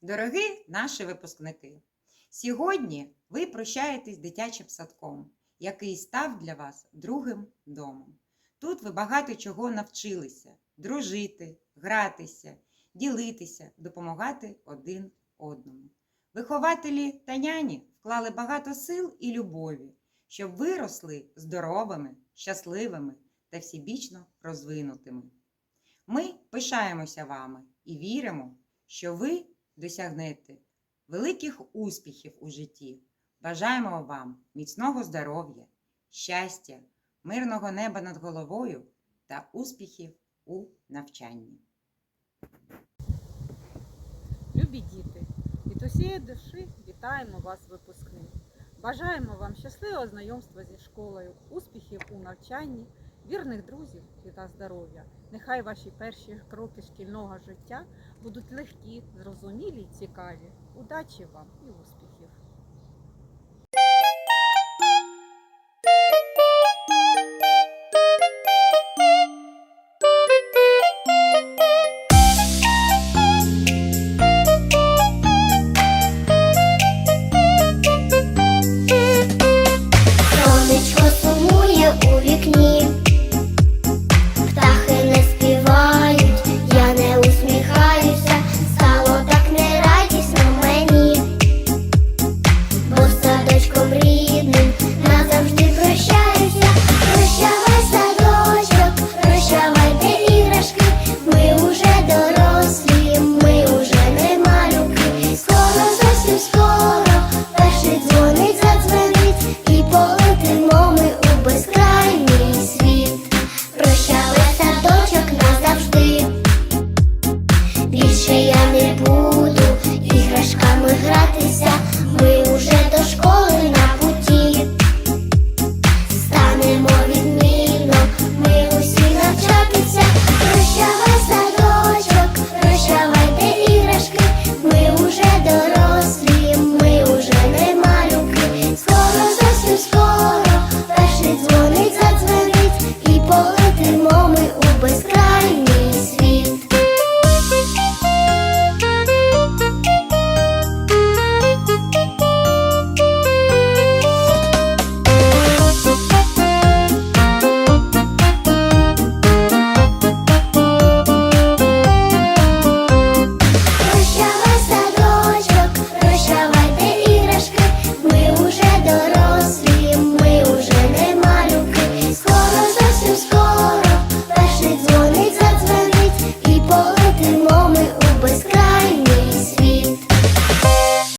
Дорогі наші випускники, сьогодні ви прощаєтесь дитячим садком, який став для вас другим домом. Тут ви багато чого навчилися дружити, гратися, ділитися, допомагати один одному. Вихователі та няні вклали багато сил і любові, щоб ви росли здоровими, щасливими та всебічно розвинутими. Ми пишаємося вами і віримо, що ви досягнете великих успіхів у житті. Бажаємо вам міцного здоров'я, щастя, мирного неба над головою та успіхів у навчанні. Любі діти, від усієї душі вітаємо вас, випускник. Бажаємо вам щасливого знайомства зі школою, успіхів у навчанні, вірних друзів і та здоров'я. Нехай ваші перші кроки шкільного життя будуть легкі, зрозумілі й цікаві. Удачі вам і успіхів! it's one